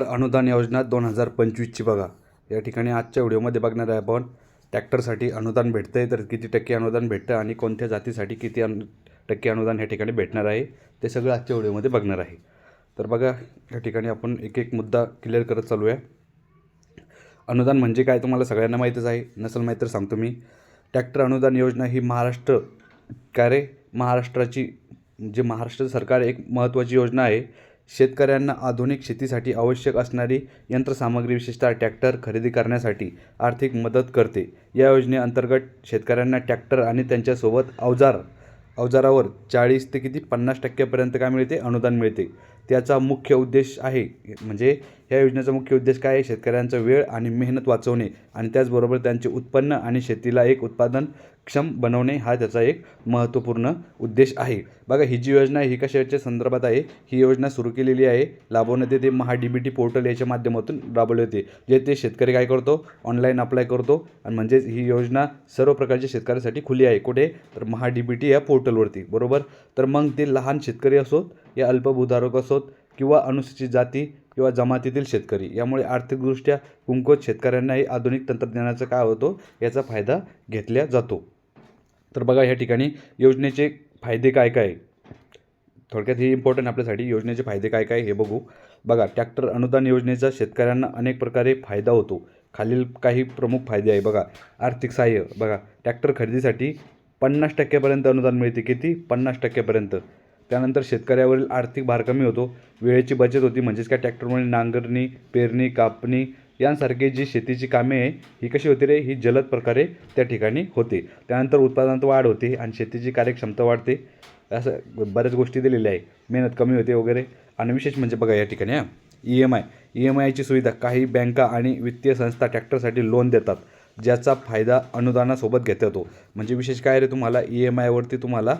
Tractor अनुदान योजना दोन हजार पंचवीसची बघा. या ठिकाणी आजच्या व्हिडिओमध्ये बघणार आहे आपण ट्रॅक्टरसाठी अनुदान भेटतं आहे तर किती टक्के अनुदान भेटतं आणि कोणत्या जातीसाठी किती अनु टक्के अनुदान ह्या ठिकाणी भेटणार आहे ते सगळं आजच्या व्हिडिओमध्ये बघणार आहे. तर बघा या ठिकाणी आपण एक एक मुद्दा क्लिअर करत चालू आहे अनुदान म्हणजे काय तुम्हाला सगळ्यांना माहीतच आहे नसेल माहीत तर सांगतो मी. ट्रॅक्टर अनुदान योजना ही महाराष्ट्र काय रे? महाराष्ट्राची जे महाराष्ट्र सरकार एक महत्त्वाची योजना आहे शेतकऱ्यांना आधुनिक शेतीसाठी आवश्यक असणारी यंत्रसामग्री विशेषतः ट्रॅक्टर खरेदी करण्यासाठी आर्थिक मदत करते. या योजनेअंतर्गत शेतकऱ्यांना ट्रॅक्टर आणि त्यांच्यासोबत अवजार अवजारावर चाळीस ते किती पन्नास टक्क्यापर्यंत काय मिळते? अनुदान मिळते. त्याचा मुख्य उद्देश आहे म्हणजे या योजनेचा मुख्य उद्देश काय आहे? शेतकऱ्यांचा वेळ आणि मेहनत वाचवणे आणि त्याचबरोबर त्यांचे उत्पन्न आणि शेतीला एक उत्पादन क्षम बनवणे हा त्याचा एक महत्त्वपूर्ण उद्देश आहे. बघा ही जी योजना आहे ही कशाच्या संदर्भात आहे? ही योजना सुरू केलेली आहे लाभवण्यात येते Maha D B T portal याच्या माध्यमातून राबवली होते जे ते शेतकरी काय करतो? ऑनलाईन अप्लाय करतो आणि म्हणजेच ही योजना सर्व प्रकारच्या शेतकऱ्यासाठी खुली आहे. कुठे? तर महा डी बी टी या पोर्टलवरती. बरोबर? तर मग ते लहान शेतकरी असोत या अल्पभूधारक असोत किंवा अनुसूचित जाती किंवा जमातीतील शेतकरी. यामुळे आर्थिकदृष्ट्या कुंकोत शेतकऱ्यांनाही आधुनिक तंत्रज्ञानाचा काय होतो याचा फायदा घेतला जातो. तर बघा या ठिकाणी योजनेचे फायदे काय काय? थोडक्यात हे इम्पॉर्टंट आपल्यासाठी. योजनेचे फायदे काय काय हे बघू. बघा ट्रॅक्टर अनुदान योजनेचा शेतकऱ्यांना अनेक प्रकारे फायदा होतो. खालील काही प्रमुख फायदे आहे. बघा आर्थिक सहाय्य. बघा ट्रॅक्टर खरेदीसाठी पन्नास टक्क्यापर्यंत अनुदान मिळते. किती? पन्नास टक्क्यापर्यंत. त्यानंतर शेतकऱ्यावरील आर्थिक भार कमी होतो. वेळेची बचत होती. म्हणजेच काय? ट्रॅक्टरमुळे नांगरणी पेरणी कापणी यांसारखी जी शेतीची कामे आहे ही कशी होते रे? ही जलद प्रकारे त्या ठिकाणी होते. त्यानंतर उत्पादनात वाढ होते आणि शेतीची कार्यक्षमता वाढते. असं बऱ्याच गोष्टी दिलेल्या आहे. मेहनत कमी होते वगैरे. आणि विशेष म्हणजे बघा या ठिकाणी हां. E M I E M आयची सुविधा काही बँका आणि वित्तीय संस्था ट्रॅक्टरसाठी लोन देतात. ज्याचा फायदा अनुदानासोबत घेता येतो. म्हणजे विशेष काय रे तुम्हाला? ई एम आयवरती तुम्हाला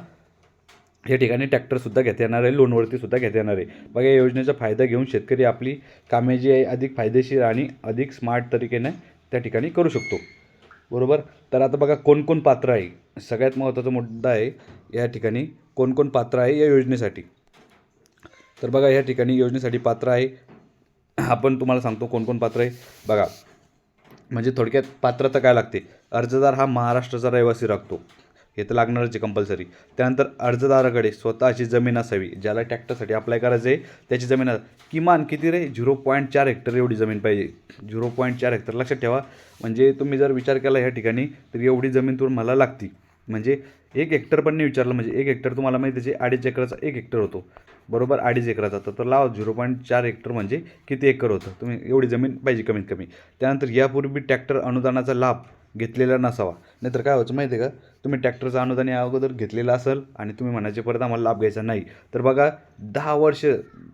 या ठिकाणी ट्रॅक्टरसुद्धा घेता येणार आहे लोनवरती सुद्धा घेता येणार आहे. बघा या योजनेचा फायदा घेऊन शेतकरी आपली कामे जी आहे अधिक फायदेशीर आणि अधिक स्मार्ट तरीकेने त्या ठिकाणी करू शकतो. बरोबर? तर आता बघा कोण कोण पात्र आहे? सगळ्यात महत्त्वाचा मुद्दा आहे या ठिकाणी कोणकोण पात्र आहे या योजनेसाठी. तर बघा या ठिकाणी योजनेसाठी पात्र आहे. आपण तुम्हाला सांगतो कोण कोण पात्र आहे. बघा म्हणजे थोडक्यात पात्रता काय लागते? अर्जदार हा महाराष्ट्राचा रहिवासी राखतो. हे तर लागणारच आहे कंपल्सरी त्यानंतर अर्जदाराकडे स्वतःची जमीन असावी ज्याला ट्रॅक्टरसाठी अप्लाय करायचं आहे. त्याची जमीन अस- किमान किती रे? झिरो पॉईंट चार हेक्टर एवढी जमीन पाहिजे. झिरो पॉईंट चार हेक्टर. लक्षात ठेवा म्हणजे तुम्ही जर विचार केला ह्या ठिकाणी तर एवढी जमीन तुम्हाला लागती. म्हणजे एक हेक्टर पण नाही विचारलं म्हणजे एक हेक्टर तुम्हाला माहिती आहे अडीच एकराचा एक हेक्टर होतो. बरोबर अडीच एकराचा. तर तर लावा झिरो पॉईंट चार हेक्टर म्हणजे किती एकर होतं? तुम्ही एवढी जमीन पाहिजे कमीत कमी. त्यानंतर यापूर्वी ट्रॅक्टर अनुदानाचा लाभ घेतलेला नसावा. नाहीतर काय व्हायचं माहिती आहे का? तुम्ही ट्रॅक्टरचं अनुदान या अगोदर घेतलेलं असेल आणि तुम्ही म्हणायचे परत आम्हाला लाभ घ्यायचा नाही. तर बघा दहा वर्ष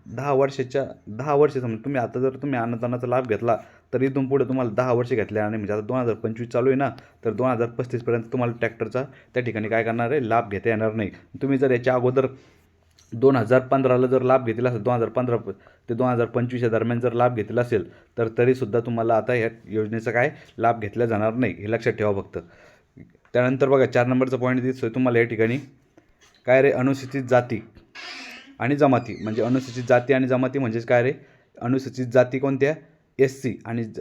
दहा वर्षाच्या दहा वर्ष समजा तुम्ही आता जर तुम्ही अनुदानाचा लाभ घेतला तर इथून पुढे तुम्हाला दहा वर्ष घेतले आणि म्हणजे आता दोन हजार पंचवीस चालू आहे ना तर दोन हजार पस्तीसपर्यंत तुम्हाला ट्रॅक्टरचा त्या ठिकाणी काय करणार आहे? लाभ घेता येणार नाही. तुम्ही जर याच्या अगोदर दोन हजार पंधराला जर लाभ घेतला असेल दोन हजार पंधरा ते दोन हजार पंचवीसच्या दरम्यान जर लाभ घेतला असेल तर तरीसुद्धा तुम्हाला आता या योजनेचा काय लाभ घेतला जाणार नाही हे लक्षात ठेवा फक्त. त्यानंतर बघा चार नंबरचा पॉईंट दिसतोय तुम्हाला या ठिकाणी. काय रे? अनुसूचित जाती आणि जमाती. म्हणजे अनुसूचित जाती आणि जमाती म्हणजेच काय रे? अनुसूचित जाती कोणत्या? एस सी आणि ज-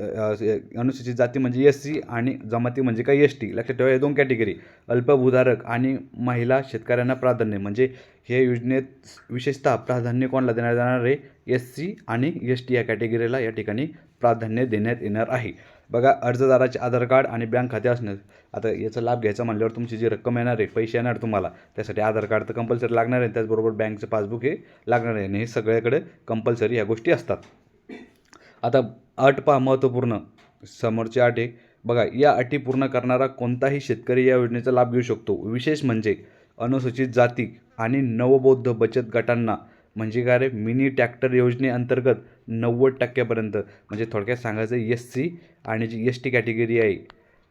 अनुसूचित जाती म्हणजे एस सी आणि जमाती म्हणजे काय एस टी लक्षात ठेवा हे दोन कॅटेगरी अल्पभूधारक आणि महिला शेतकऱ्यांना प्राधान्य. म्हणजे हे योजनेत विशेषतः प्राधान्य कोणाला देण्यात जाणार आहे? एस सी आणि एस टी या कॅटेगरीला या ठिकाणी प्राधान्य देण्यात येणार आहे. बघा अर्जदाराचे आधार कार्ड आणि बँक खाते असणं आता याचा लाभ घ्यायचा म्हणल्यावर तुमची जी रक्कम येणार आहे पैसे येणार तुम्हाला. त्यासाठी आधार कार्ड तर कंपल्सरी लागणार आहे त्याचबरोबर बँकचं पासबुक हे लागणार आहे. आणि हे सगळ्याकडे कंपल्सरी ह्या गोष्टी असतात. आता अट पहा महत्त्वपूर्ण. समोरची अट एक. बघा या अटी पूर्ण करणारा कोणताही शेतकरी या योजनेचा लाभ घेऊ शकतो. विशेष म्हणजे अनुसूचित जाती आणि नवबौद्ध बचत गटांना. म्हणजे काय रे? मिनी ट्रॅक्टर योजनेअंतर्गत नव्वद टक्क्यापर्यंत. म्हणजे थोडक्यात सांगायचं एस सी आणि जी एस टी कॅटेगरी आहे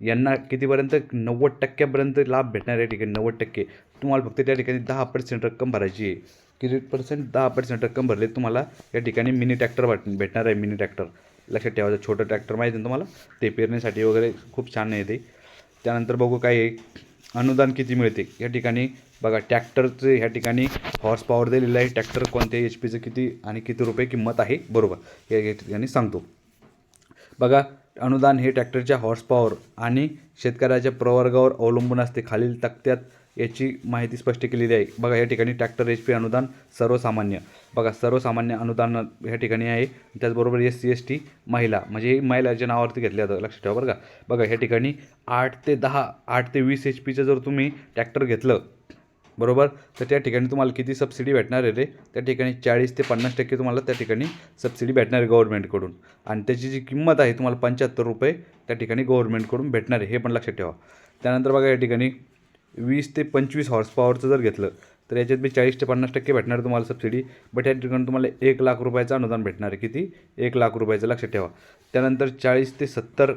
यांना कितीपर्यंत? नव्वद टक्क्यापर्यंत लाभ भेटणार या ठिकाणी. नव्वद टक्के. तुम्हाला फक्त त्या ठिकाणी दहा पर्सेंट रक्कम भरायची आहे. किती पर्सेंट दहा पर्सेंट रक्कम भरली तुम्हाला या ठिकाणी मिनी ट्रॅक्टर भेटणार आहे मिनी ट्रॅक्टर. लक्षात ठेवायचं. छोटं ट्रॅक्टर माहिती ना तुम्हाला? ते पेरण्यासाठी वगैरे खूप छान आहे ते. त्यानंतर बघू काय आहे. अनुदान किती मिळते? या ठिकाणी बघा टॅक्टरचे ह्या ठिकाणी हॉर्स पॉवर दिलेलं आहे. ट्रॅक्टर कोणत्या एच पीचं किती आणि किती रुपये किंमत आहे? बरोबर. हे या ठिकाणी सांगतो. बघा अनुदान हे ट्रॅक्टरच्या हॉर्स पॉवर आणि शेतकऱ्याच्या प्रवर्गावर अवलंबून असते. खालील तक्त्यात याची माहिती स्पष्ट केलेली आहे. बघा या ठिकाणी ट्रॅक्टर एच पी अनुदान सर्वसामान्य. बघा सर्वसामान्य अनुदान या ठिकाणी आहे. त्याचबरोबर एस सी एस टी महिला. म्हणजे महिलाच्या नावावरती घेतलं जातं. लक्षात ठेवा बरं का. बघा ह्या ठिकाणी आठ ते दहा आठ ते वीस एच पीचं जर तुम्ही ट्रॅक्टर घेतलं बरोबर? तर त्या ठिकाणी तुम्हाला किती सबसिडी भेटणार आहे रे? त्या ठिकाणी चाळीस ते पन्नास टक्के तुम्हाला त्या ठिकाणी सबसिडी भेटणार आहे गव्हर्नमेंटकडून. आणि त्याची जी किंमत आहे तुम्हाला पंच्याहत्तर रुपये त्या ठिकाणी गव्हर्नमेंटकडून भेटणार आहे. हे पण लक्षात ठेवा. त्यानंतर बघा या ठिकाणी वीस ते पंचवीस हॉर्स पॉवरचं जर घेतलं तर याच्यात बी चाळीस ते पन्नास टक्के भेटणार तुम्हाला सबसिडी बट या ठिकाणी तुम्हाला एक लाख रुपयाचं अनुदान भेटणार आहे. किती? एक लाख रुपयाचं. लक्षात ठेवा. त्यानंतर चाळीस ते सत्तर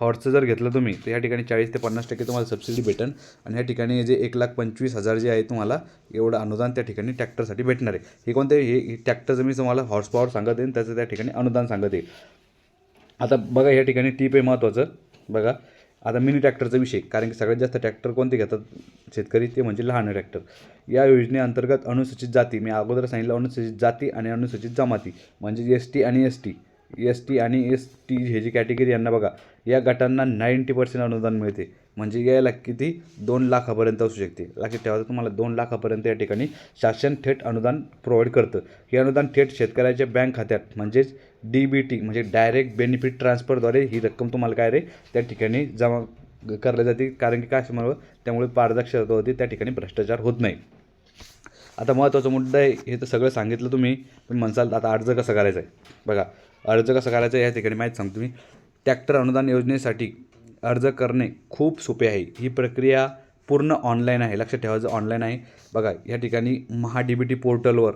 हॉर्सचं जर घेतलं तुम्ही तर या ठिकाणी चाळीस ते पन्नास टक्के तुम्हाला सबसिडी भेटेल आणि या ठिकाणी जे एक लाख पंचवीस हजार जे आहे तुम्हाला एवढं अनुदान त्या ठिकाणी ट्रॅक्टरसाठी भेटणार आहे. हे कोणते? हे ट्रॅक्टरचं मी तुम्हाला हॉर्स पॉवर सांगत आहे त्याचं त्या ठिकाणी अनुदान सांगत येईल आता बघा या ठिकाणी टीप आहे महत्त्वाचं बघा. आता मिनी ट्रॅक्टरचा विषय कारण की सगळ्यात जास्त ट्रॅक्टर कोणते घेतात? शेतकरी ते म्हणजे लहान ट्रॅक्टर. या योजनेअंतर्गत अनुसूचित जाती मी अगोदर सांगितलं अनुसूचित जाती आणि अनुसूचित जमाती म्हणजे एस टी आणि एस टी. एस टी आणि एस टी हे जी कॅटेगरी यांना बघा या गटांना नाईंटी पर्सेंट अनुदान मिळते. म्हणजे यायला किती? दोन लाखापर्यंत असू शकते. लक्षात ठेवा तुम्हाला दोन लाखापर्यंत या ठिकाणी शासन थेट अनुदान प्रोव्हाइड करतं. हे अनुदान थेट शेतकऱ्याच्या बँक खात्यात म्हणजेच डी बी टी म्हणजे डायरेक्ट बेनिफिट ट्रान्सफरद्वारे ही रक्कम तुम्हाला काय रे त्या ठिकाणी जमा करल्या जाते. कारण की काय समोर त्यामुळे पारदर्शकता होते त्या ठिकाणी भ्रष्टाचार होत नाही. आता महत्त्वाचा मुद्दा आहे हे तर सगळं सांगितलं तुम्ही तुम्ही म्हणसाल आता अर्ज कसा करायचा आहे? बघा अर्ज कसा करायचा आहे या ठिकाणी माहीत सांगतो मी. ट्रॅक्टर अनुदान योजनेसाठी अर्ज करणे खूप सोपे आहे. ही प्रक्रिया पूर्ण ऑनलाईन आहे. लक्षात ठेवायचं ऑनलाईन आहे. बघा या ठिकाणी महा डी बी टी पोर्टलवर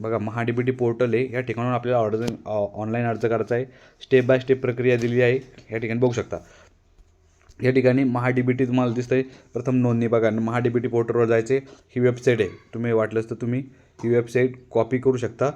बघा Maha D B T portal आहे. या ठिकाणून आपल्याला अर्ज ऑनलाईन अर्ज करायचा आहे. स्टेप बाय स्टेप प्रक्रिया दिली आहे. या ठिकाणी बघू शकता. या ठिकाणी महा डी बी टी तुम्हाला दिसतंय. प्रथम नोंदणी बघा. महा डी बी टी पोर्टलवर जायचे ही वेबसाईट आहे. तुम्ही वाटलंच तर तुम्ही ही वेबसाईट कॉपी करू शकता.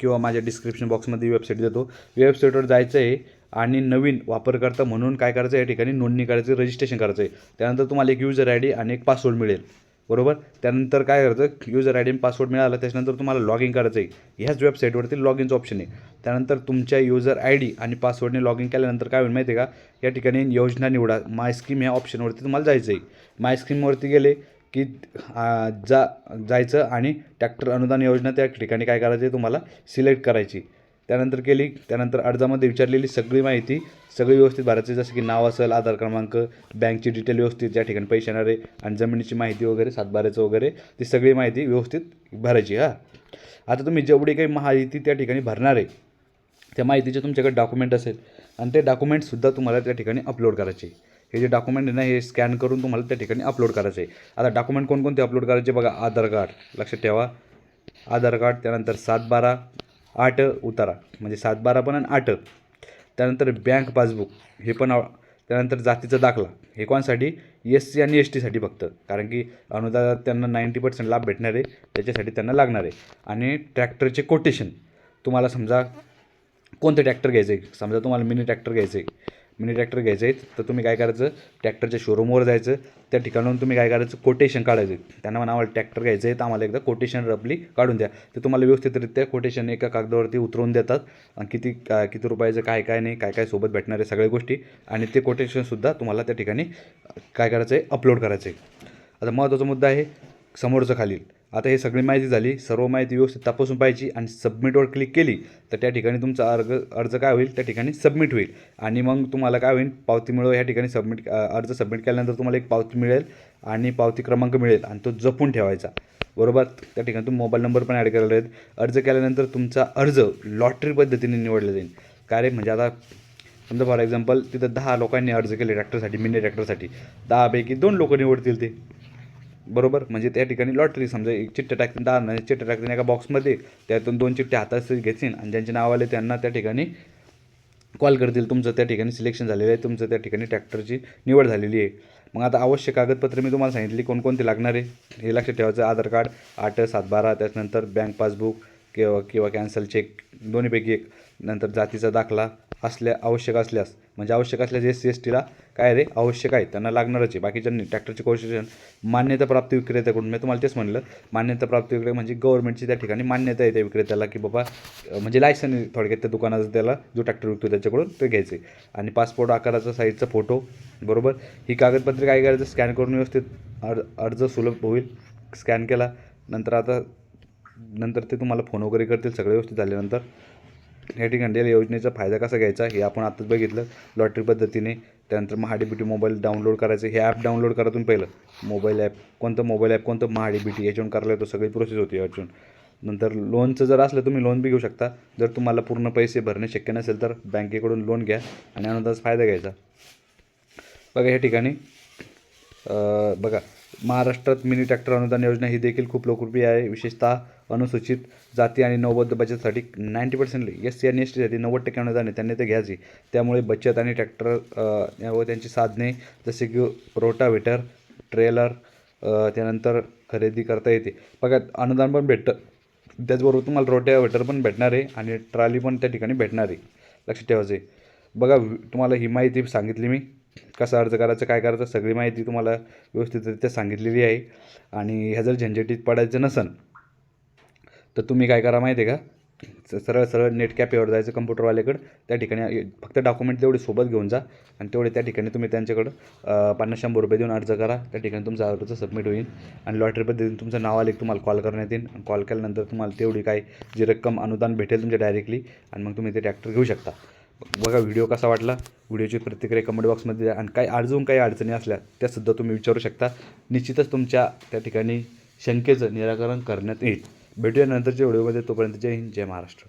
किंवा माझ्या डिस्क्रिप्शन बॉक्समध्ये वेबसाईट देतो. वेबसाईटवर जायचं आहे आणि नवीन वापरकर्ता म्हणून काय करायचं आहे या ठिकाणी नोंदणी करायचं रजिस्ट्रेशन करायचं आहे त्यानंतर तुम्हाला एक युजर आय डी आणि एक पासवर्ड मिळेल. बरोबर? त्यानंतर काय करायचं? युजर आय डी आणि पासवर्ड मिळाला त्याच्यानंतर तुम्हाला लॉग इन करायचं आहे ह्याच वेबसाईटवरती लॉग इनचं ऑप्शन आहे. त्यानंतर तुमच्या युजर आय डी आणि पासवर्डने लॉग इन केल्यानंतर काय होईल माहिती आहे का? या ठिकाणी योजना निवडा. माय स्कीम ह्या ऑप्शनवरती तुम्हाला जायचं आहे माय स्कीमवरती गेले की जा जायचं आणि टॅक्टर अनुदान योजना त्या ठिकाणी काय करायची तुम्हाला? सिलेक्ट करायची. त्यानंतर केली त्यानंतर अर्जामध्ये विचारलेली सगळी माहिती सगळी व्यवस्थित भरायची. जसं की नाव असेल आधार क्रमांक बँकची डिटेल व्यवस्थित ज्या ठिकाणी पैसे येणारे आहे आणि जमिनीची माहिती वगैरे सातबाऱ्याचं वगैरे ती सगळी माहिती व्यवस्थित भरायची हां. आता तुम्ही जेवढी काही माहिती त्या ठिकाणी भरणार आहे त्या माहितीचे तुमच्याकडे डॉक्युमेंट असेल आणि ते डॉक्युमेंटसुद्धा तुम्हाला त्या ठिकाणी अपलोड करायचे हे जे डॉक्युमेंट आहे ना हे स्कॅन करून तुम्हाला त्या ठिकाणी अपलोड करायचं आहे आता डॉक्युमेंट कोणकोणते अपलोड करायचे बघा आधार कार्ड लक्षात ठेवा. आधार कार्ड त्यानंतर सात बारा आठ उतारा म्हणजे सात बारा पण आणि आठ. त्यानंतर बँक पासबुक हे पण त्यानंतर जातीचा दाखला हे कोणासाठी? एस सी आणि एस टीसाठी फक्त. कारण की अनुदानात त्यांना नाईंटी पर्सेंट लाभ भेटणार आहे त्याच्यासाठी त्यांना लागणार आहे. आणि ट्रॅक्टरचे कोटेशन तुम्हाला समजा कोणते ट्रॅक्टर घ्यायचं आहे समजा तुम्हाला मिनी ट्रॅक्टर घ्यायचं आहे मिनी ट्रॅक्टर घ्यायचं आहे. तर तुम्ही काय करायचं ट्रॅक्टरच्या शोरूमवर जायचं. त्या ठिकाणाहून तुम्ही काय करायचं कोटेशन काढायचं. त्यांना म्हणा आम्हाला ट्रॅक्टर घ्यायचं आहे तर आम्हाला एकदा कोटेशन रबली काढून द्या. ते तुम्हाला व्यवस्थितरित्या कोटेशन एका कागदावरती उतरवून देतात. आणि किती किती रुपयाचं काय काय नाही काय काय सोबत भेटणार आहे सगळ्या गोष्टी. आणि ते कोटेशनसुद्धा तुम्हाला त्या ठिकाणी काय करायचं आहे अपलोड करायचं आहे आता महत्त्वाचा मुद्दा आहे समोरचं खालील. आता हे सगळी माहिती झाली. सर्व माहिती व्यवस्थित तपासून पाहिजे आणि सबमिटवर क्लिक केली तर त्या ठिकाणी तुमचा अर्ज अर्ज काय होईल? त्या ठिकाणी सबमिट होईल. आणि मग तुम्हाला काय होईल? पावती मिळव या ठिकाणी सबमिट अर्ज सबमिट केल्यानंतर तुम्हाला एक पावती मिळेल आणि पावती क्रमांक मिळेल आणि तो जपून ठेवायचा. बरोबर? त्या ठिकाणी तुम्ही मोबाईल नंबर पण ॲड केलेले आहेत अर्ज केल्यानंतर तुमचा अर्ज लॉटरी पद्धतीने निवडला जाईल. काय रे? म्हणजे आता समजा फॉर एक्झाम्पल तिथं दहा लोकांनी अर्ज केले ट्रॅक्टरसाठी मिनी ट्रॅक्टरसाठी. दहापैकी दोन लोक निवडतील ते. बरोबर? म्हणजे त्या ठिकाणी लॉटरी समजा एक चिठ्ठ्या टाकतील दहा नाही चिठ्ठ्या टाकतील एका बॉक्समध्ये त्यातून दोन चिठ्ठ्या हातात घेतील आणि ज्यांचे नाव आले त्यांना त्या ठिकाणी कॉल करतील. तुमचं त्या ठिकाणी सिलेक्शन झालेलं आहे तुमचं त्या ठिकाणी ट्रॅक्टरची निवड झालेली आहे. मग आता आवश्यक कागदपत्रे मी तुम्हाला सांगितली कोणकोणते लागणार आहे? हे लक्षात ठेवायचं आधार कार्ड आठ सात बारा त्याच्यानंतर बँक पासबुक किंवा किंवा कॅन्सल चेक दोन्हीपैकी एक. नंतर जातीचा दाखला असल्या आवश्यक असल्यास. म्हणजे आवश्यक असल्यास एस सी एस टीला काय रे आवश्यक आहे. त्यांना लागणारच आहे. बाकीच्यांनी ट्रॅक्टरचे कोशन मान्यताप्राप्त विक्रेत्याकडून मी तुम्हाला तेच म्हणलं मान्यताप्राप्त विक्रेता म्हणजे गव्हर्नमेंटची त्या ठिकाणी मान्यता आहे त्या विक्रेत्याला की बाबा म्हणजे लायसन आहे थोडक्यात त्या दुकानाचं त्याला जो ट्रॅक्टर विकतो त्याच्याकडून ते घ्यायचे आणि पासपोर्ट आकाराचा साईजचा फोटो बरोबर? ही कागदपत्रे काय करायचं? स्कॅन करून व्यवस्थित अर्ज अर्ज सुलभ होईल. स्कॅन केला. नंतर आता नंतर ते तुम्हाला फोन वगैरे करतील. सगळे व्यवस्थित झाल्यानंतर. या ठिकाणी योजनेचा फायदा कसा घ्यायचा हे आपण आताच बघितलं. लॉटरी पद्धतीने त्यानंतर महाडी मोबाईल डाउनलोड करायचं. हे ॲप डाउनलोड करा तुम्ही पहिलं. मोबाईल ॲप कोणतं मोबाईल ॲप कोणतं महाडी बी याच्यावरून करायला येतो सगळी प्रोसेस होती याच्यावरून. नंतर लोनचं जर असलं तुम्ही लोन बी घेऊ शकता. जर तुम्हाला पूर्ण पैसे भरणे शक्य नसेल तर बँकेकडून लोन घ्या आणि अनुदानाचा फायदा घ्यायचा. बघा या ठिकाणी बघा. महाराष्ट्रात मिनी ट्रॅक्टर अनुदान योजना ही देखील खूप लोकप्रिय आहे. विशेषतः अनुसूचित जाती आणि नवबद्ध बचतसाठी नाईंटी पर्सेंट एस सी आणि एस टीसाठी नव्वद टक्के अनुदान आहे. त्यांनी ते घ्यायचे. त्यामुळे बचत आणि ट्रॅक्टर व त्यांची साधने जसे की रोटाव्हेटर ट्रेलर त्यानंतर खरेदी करता येते. बघा अनुदान पण भेटतं. त्याचबरोबर तुम्हाला रोटावेटर पण भेटणार आहे आणि ट्रॉली पण त्या ठिकाणी भेटणार आहे. लक्षात ठेवायचं आहे. बघा तुम्हाला ही माहिती सांगितली मी. कसा अर्ज करायचं काय करायचं सगळी माहिती तुम्हाला व्यवस्थितरित्या सांगितलेली आहे. आणि ह्या जर झंझटीत पडायचं नसन तर तुम्ही काय करा माहिती आहे का? सरळ सरळ नेट कॅफेवर जायचं कम्प्युटरवाल्याकडं. त्या ठिकाणी फक्त डॉक्युमेंट तेवढे सोबत घेऊन जा आणि तेवढे त्या ठिकाणी तुम्ही त्यांच्याकडं पन्नास शंभर रुपये देऊन अर्ज करा. त्या ठिकाणी तुमचा अर्ज सबमिट होईल आणि लॉटरी पद्धतीने तुमचं नाव आले की तुम्हाला कॉल करण्यात येईल. कॉल केल्यानंतर तुम्हाला तेवढी काय जी रक्कम अनुदान भेटेल तुमच्या डायरेक्टली आणि मग तुम्ही ते ट्रॅक्टर घेऊ शकता. बघा व्हिडिओ कसा वाटला. व्हिडिओची प्रतिक्रिया कमेंट बॉक्समध्ये द्या. आणि काही अजून काही अडचणी असल्या त्यासुद्धा तुम्ही विचारू शकता. निश्चितच तुमच्या त्या ठिकाणी शंकेचं निराकरण करण्यात येईल. भेटूया नंतरच्या व्हिडिओमध्ये तोपर्यंत जय हिंद जय महाराष्ट्र.